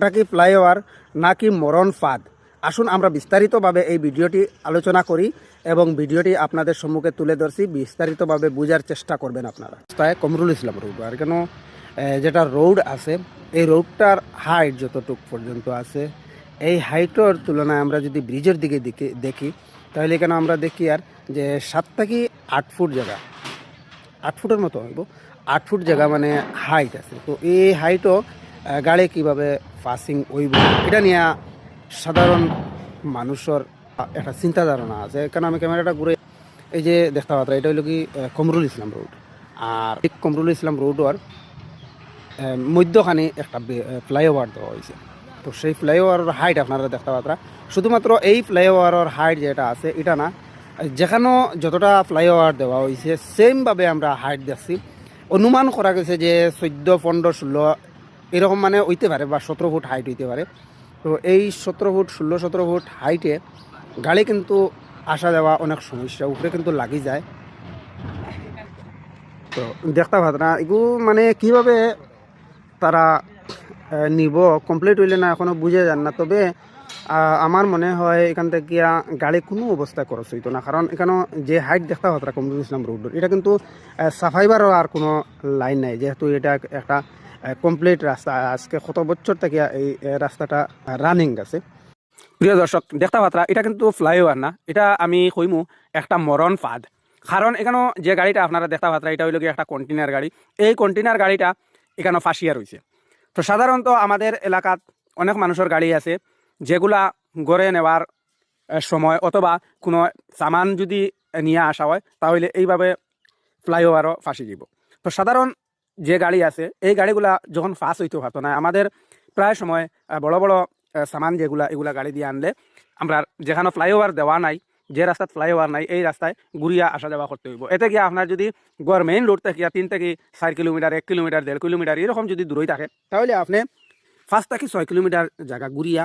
এটা কি ফ্লাইওভার, নাকি মরণ ফাঁদ? আসুন আমরা বিস্তারিতভাবে এই ভিডিওটি আলোচনা করি এবং ভিডিওটি আপনাদের সম্মুখে তুলে ধরছি। বিস্তারিতভাবে বোঝার চেষ্টা করবেন আপনারা। তাই কমরুল ইসলাম রোড। আর কেন যেটা রোড আছে, এই রোডটার হাইট যতটুক পর্যন্ত আছে, এই হাইটের তুলনায় আমরা যদি ব্রিজের দিকে দিকে দেখি, তাহলে কেন আমরা দেখি আর যে সাত থেকে আট ফুট জায়গা। আট ফুটের মতো হইব। আট ফুট জায়গা মানে হাইট আছে। তো এই হাইটও গাড়ি কীভাবে পাসিং হইব এটা নিয়ে সাধারণ মানুষের একটা চিন্তা ধারণা আছে। কারণ আমি ক্যামেরাটা ঘুরে এই যে দেখতে পাত্রা এটা হইল কি কমরুল ইসলাম রোড আর ঠিক কমরুল ইসলাম রোডর মধ্যখানে একটা ফ্লাইওভার দেওয়া হয়েছে। তো সেই ফ্লাইওভারের হাইট আপনারা দেখতে পাত্রা শুধুমাত্র এই ফ্লাইওভারের হাইট যেটা আছে, এটা না, যেখানেও যতটা ফ্লাইওভার দেওয়া হয়েছে সেমভাবে আমরা হাইট দেখছি। অনুমান করা গেছে যে চোদ্দ, পনেরো, ষোলো এরকম মানে হইতে পারে বা সতেরো ফুট হাইট হইতে পারে। তো এই সতেরো ফুট, ষোলো, সতেরো ফুট হাইটে গাড়ি কিন্তু আসা যাওয়া অনেক সমস্যা, উপরে কিন্তু লাগি যায়। তো দেখতে পাত না এগুলো মানে কীভাবে তারা নিব কমপ্লিট হইলে না এখনও বুঝে যান না। তবে আমার মনে হয় এখান থেকে গাড়ি কোনো অবস্থায় খরচ হইতো না। কারণ এখানে যে হাইট দেখতে পাত্রা কমরুল ইসলাম রোড এটা কিন্তু সাফাইবারও আর কোনো লাইন নাই। যেহেতু এটা একটা কমপ্লিট রাস্তা। আজকে কত বছর থেকে এই রাস্তাটা রানিং আছে? প্রিয় দর্শক, দেখতে পাত্রা এটা কিন্তু ফ্লাইওভার না। এটা আমি কইমু একটা মরণ ফাঁদ। কারণ এখানে যে গাড়িটা আপনারা দেখতে পাত্রা এটা হইল একটা কন্টেনার গাড়ি। এই কন্টেনার গাড়িটা এখানে ফাঁসিয়া রয়েছে তো সাধারণত আমাদের এলাকাত অনেক মানুষের গাড়ি আছে, যেগুলা গড়ে নেওয়ার সময় অথবা কোনো সামান যদি নিয়ে আসা হয়, তাহলে এইভাবে ফ্লাইওভারও ফাঁসি দিব। তো সাধারণ যে গাড়ি আছে, এই গাড়িগুলা যখন ফাঁস হইতে পারতো না, আমাদের প্রায় সময় বড় বড় সামান যেগুলা, এগুলা গাড়ি দিয়ে আনলে, আমরা যেখানে ফ্লাইওভার দেওয়া নাই, যে রাস্তাত ফ্লাইওভার নাই, এই রাস্তায় ঘুরিয়া আসা যাওয়া করতে হইব। এতে গিয়ে আপনার যদি গড় মেইন রোড থেকে তিন থেকে চার কিলোমিটার, এক কিলোমিটার, দেড় কিলোমিটার, এরকম যদি দূরই থাকে, তাহলে আপনি পাঁচ থেকে ছয় কিলোমিটার জায়গা ঘুরিয়া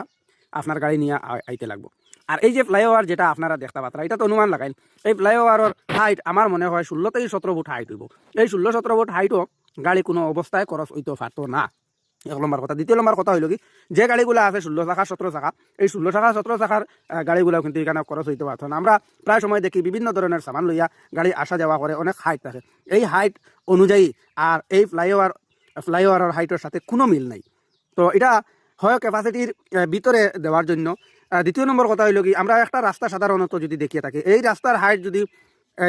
আপনার গাড়ি নিয়ে আইতে লাগবো। আর এই যে ফ্লাইওভার যেটা আপনারা দেখতে পাত্রা, এটা তো অনুমান লাগাইন, এই ফ্লাইওভারের হাইট আমার মনে হয় ষোলো থেকে সতেরো ফুট হাইট হইব। এই ষোলো সতেরো ফুট হাইটও গাড়ি কোনো অবস্থায় খরচ হইতে পারতো না। এক নম্বর কথা। দ্বিতীয় নম্বর কথা হইল কি যে গাড়িগুলো আছে ষোলো শাখা সতেরো শাখা এই ষোলো শাখা সতেরো আহ, গাড়িগুলো কিন্তু এখানে খরচ হইতে পারতো না। আমরা প্রায় সময় দেখি বিভিন্ন ধরনের সামান লইয়া গাড়ি আসা যাওয়া করে অনেক হাইট থাকে। এই হাইট অনুযায়ী আর এই ফ্লাইওভার ফ্লাইওভারের হাইটের সাথে কোনো মিল নাই। তো এটা হয় ক্যাপাসিটির ভিতরে দেওয়ার জন্য দ্বিতীয় নম্বর কথা হইল কি আমরা একটা রাস্তা সাধারণত যদি দেখিয়ে থাকি এই রাস্তার হাইট যদি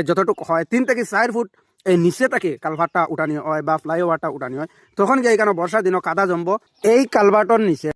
যতটুকু হয় তিন থেকে চার ফুট এই নিচে থাকে কালভারটা উঠানি হয় বা ফ্লাইওভারটা উঠানি হয় তখন গিয়ে এখানে বর্ষার দিনও কাদা জমব। এই কালভারটার নিচে।